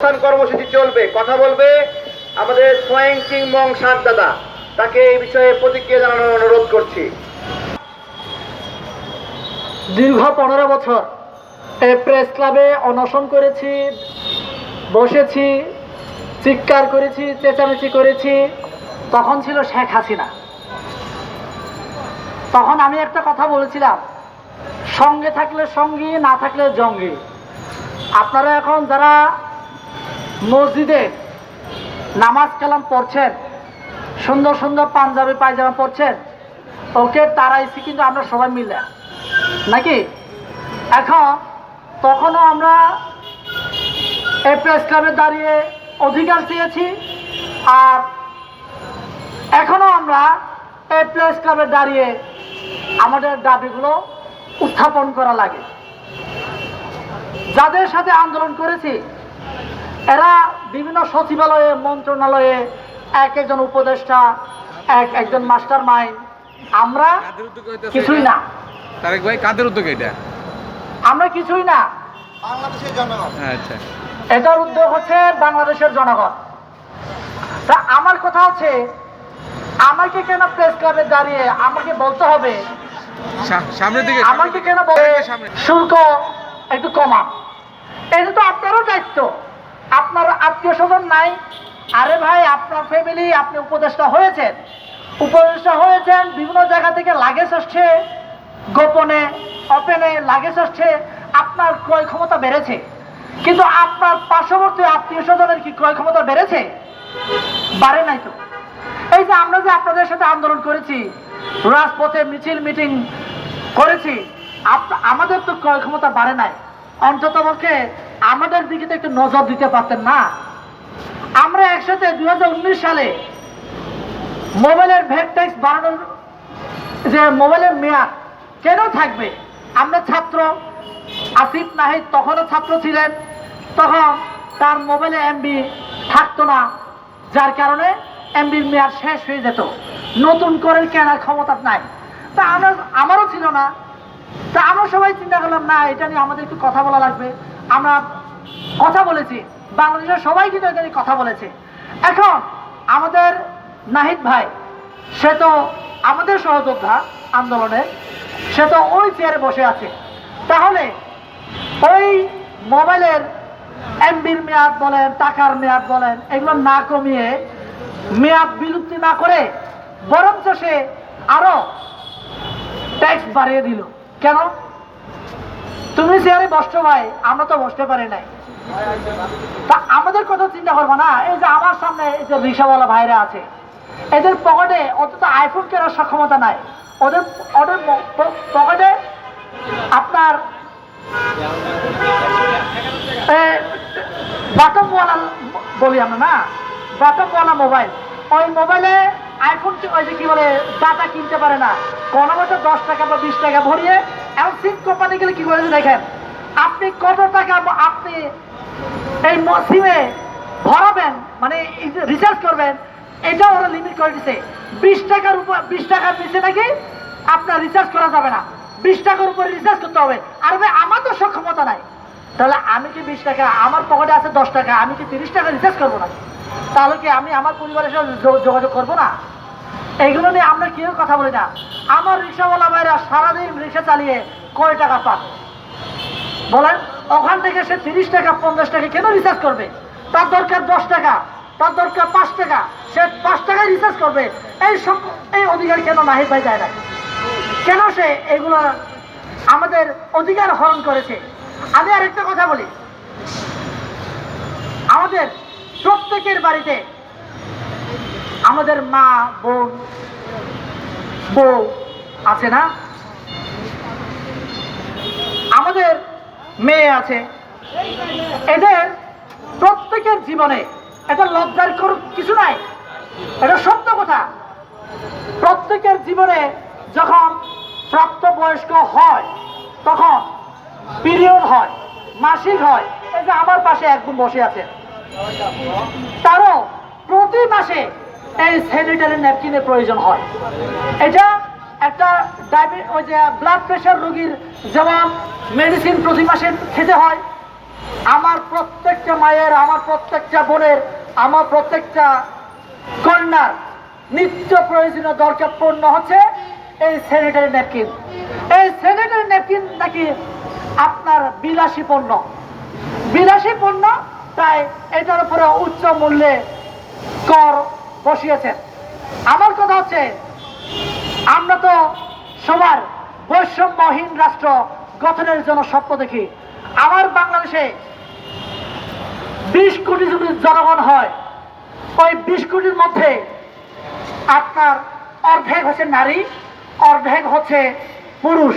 অবস্থান কর্মসূচি চলবে, কথা বলবে আমাদের সোয়েং কিং মং সাত দাদা। তাকে এই বিষয়ে প্রতিক্রিয়া জানানোর অনুরোধ করছি। দীর্ঘ পনেরো বছর এই প্রেস ক্লাবে অনশন করেছি, বসেছি, চিৎকার করেছি, চেঁচামেচি করেছি। তখন ছিল শেখ হাসিনা। তখন আমি একটা কথা বলেছিলাম, সঙ্গে থাকলে সঙ্গী, না থাকলে জঙ্গি। আপনারা এখন যারা মসজিদে নামাজ কালাম পড়ছেন, সুন্দর সুন্দর পাঞ্জাবি পায়জামা পড়ছেন ওকে তারাইছি কিন্তু আমরা সবাই মিলে। নাকি? এখন তখনও আমরা এই প্রেস ক্লাবে দাঁড়িয়ে অধিকার চেয়েছি, আর এখনও আমরা এই প্রেস ক্লাবে দাঁড়িয়ে আমাদের দাবিগুলো উত্থাপন করা লাগে। যাদের সাথে আন্দোলন করেছি এরা বিভিন্ন সচিবালয়ে মন্ত্রণালয়ে এক একজন উপদেষ্টা এক একজন মাস্টার মাইন্ড আমরা কিছুই না। তারেক ভাই কাদের উদ্যোগে এটা? আমরা কিছুই না। বাংলাদেশের আচ্ছা। এটার উদ্যোগ হচ্ছে বাংলাদেশের জনগণ। তা আমার কথা হচ্ছে আমাকে কেন প্রেস ক্লাবে দাঁড়িয়ে আমাকে বলতে হবে? সামনের দিকে আমাকে কেন বলে শুল্ক একটু কমা এটা তো আপনারও দায়িত্ব। আপনার আত্মীয় স্বজন নাই? আরে ভাই, আপনার ফ্যামিলি আপনি উপদেষ্টা হয়েছেন। উপদেষ্টা হয়েছেন, বিভিন্ন জায়গা থেকে লাগেজ আসছে। গোপনে ওপেনে লাগেজ আসছে। আপনার ক্রয় ক্ষমতা বেড়েছে। কিন্তু আপনার পার্শ্ববর্তী আত্মীয় স্বজনের কি ক্রয় ক্ষমতা বেড়েছে? বাড়ে নাই তো। এই যে আমরা যে আপনাদের সাথে আন্দোলন করেছি, রাজপথে মিছিল মিটিং করেছি আমাদের তো ক্রয় ক্ষমতা বাড়ে নাই। অন্তত পক্ষে আমাদের দিকে তো একটু নজর দিতে পারতেন না। আমরা একসাথে দু হাজার উনিশ সালে মোবাইলের ভ্যাট ট্যাক্স বাড়ানোর যে মোবাইলের মেয়াদ, কেন থাকবে? আমরা ছাত্র, আসিফ নাহিদ তখনও ছাত্র ছিলেন, তখন তার মোবাইলে এমবি থাকতো না, যার কারণে এমবির মেয়াদ শেষ হয়ে যেত। নতুন করে কেনার ক্ষমতা নাই। তা আমরা, আমারও ছিল না। তা আমরা সবাই চিন্তা করলাম, না, এটা নিয়ে আমাদের একটু কথা বলা লাগবে। আমরা কথা বলেছি। বাংলাদেশের সবাই কিন্তু এটা কথা বলেছে। এখন আমাদের নাহিদ ভাই, সে তো আমাদের সহযোদ্ধা আন্দোলনে সে তো ওই চেয়ারে বসে আছে। তাহলে ওই মোবাইলের এমবির মেয়াদ বলেন, টাকার মেয়াদ বলেন, এগুলো না কমিয়ে মেয়াদ বিলুপ্তি না করে বরঞ্চ সে আরও ট্যাক্স বাড়িয়ে দিল। কেন? তুমি চেয়ারে বসছো ভাই, আমরা তো বসতে পারি নাই। তা আমাদের কথা চিন্তা করব না। এই যে আমার সামনে এই যে রিক্সাওয়ালা ভাইরা আছে, এদের পকেটে অন্তত আইফোন কেনার সক্ষমতা নাই। ওদের ওদের পকেটে আপনার বাটমওয়ালা বলি আমরা না বাটমওয়ালা মোবাইল। ওই মোবাইলে আইফোন ওই যে কি বলে ডাটা কিনতে পারে না। কোনো মতো দশ টাকা বা বিশ টাকা ভরিয়ে এখন সিম কোম্পানি গেলে কি করেছে দেখেন? আপনি কত টাকা আপনি এই ম- ভরাবেন মানে রিচার্জ করবেন এটা ওরা লিমিট করে দিছে। বিশ টাকার উপর, বিশ টাকার নিচে নাকি আপনার রিচার্জ করা যাবে না। বিশ টাকার উপরে রিচার্জ করতে হবে। আর ভাই, আমার তো সক্ষমতা নাই। তাহলে আমি কি বিশ টাকা, আমার পকেটে আছে দশ টাকা, আমি কি তিরিশ টাকা রিচার্জ করব না তাহলে কি আমি আমার পরিবারের সাথে যোগাযোগ করব না? এইগুলো নিয়ে আমরা কেউ কথা বলি না। আমার রিক্সাওয়ালা ভাইরা সারাদিন রিক্সা চালিয়ে কয় টাকা পান বলেন। ওখান থেকে সে তিরিশ টাকা, পঞ্চাশ টাকা কেন রিচার্জ করবে? তার দরকার দশ টাকা, তার দরকার পাঁচ টাকা। সে পাঁচ টাকায় রিচার্জ করবে। এই সব এই অধিকার কেন নাহিদ ভাই যায় না? কেন সে এগুলো আমাদের অধিকার হরণ করেছে? আমি আর একটা কথা বলি। আমাদের প্রত্যেকের বাড়িতে আমাদের মা, বোন, বউ আছে না আমাদের মেয়ে আছে। এদের প্রত্যেকের জীবনে এটা লজ্জার কিছু নাই। এটা সত্য কথা। প্রত্যেকের জীবনে যখন প্রাপ্তবয়স্ক হয়, তখন পিরিয়ড হয়, মাসিক হয়। এই যে আমার পাশে একজন বসে আছে। তারও প্রতি মাসে এই স্যানিটারি ন্যাপকিনের প্রয়োজন হয়। এটা একটা ডায়াবে ওই যে ব্লাড প্রেশার রোগীর যেমন মেডিসিন প্রতি মাসে খেতে হয়। আমার প্রত্যেকটা মায়ের, আমার প্রত্যেকটা বোনের, আমার প্রত্যেকটা কন্যার নিত্য প্রয়োজনীয় দরকার পূর্ণ হচ্ছে এই স্যানিটারি ন্যাপকিন এই স্যানিটারি ন্যাপকিন নাকি আপনার বিলাসী পণ্য। বিলাসী পণ্য, তাই এটার উপরে উচ্চ মূল্যে কর বসিয়েছেন। আমার কথা হচ্ছে আমরা তো সবার বৈষম্যহীন রাষ্ট্র গঠনের জন্য স্বপ্ন দেখি। আমার বাংলাদেশে বিশ কোটি যদি জনগণ হয়, ওই বিশ কোটির মধ্যে আপনার অর্ধেক হচ্ছে নারী, অর্ধেক হচ্ছে পুরুষ।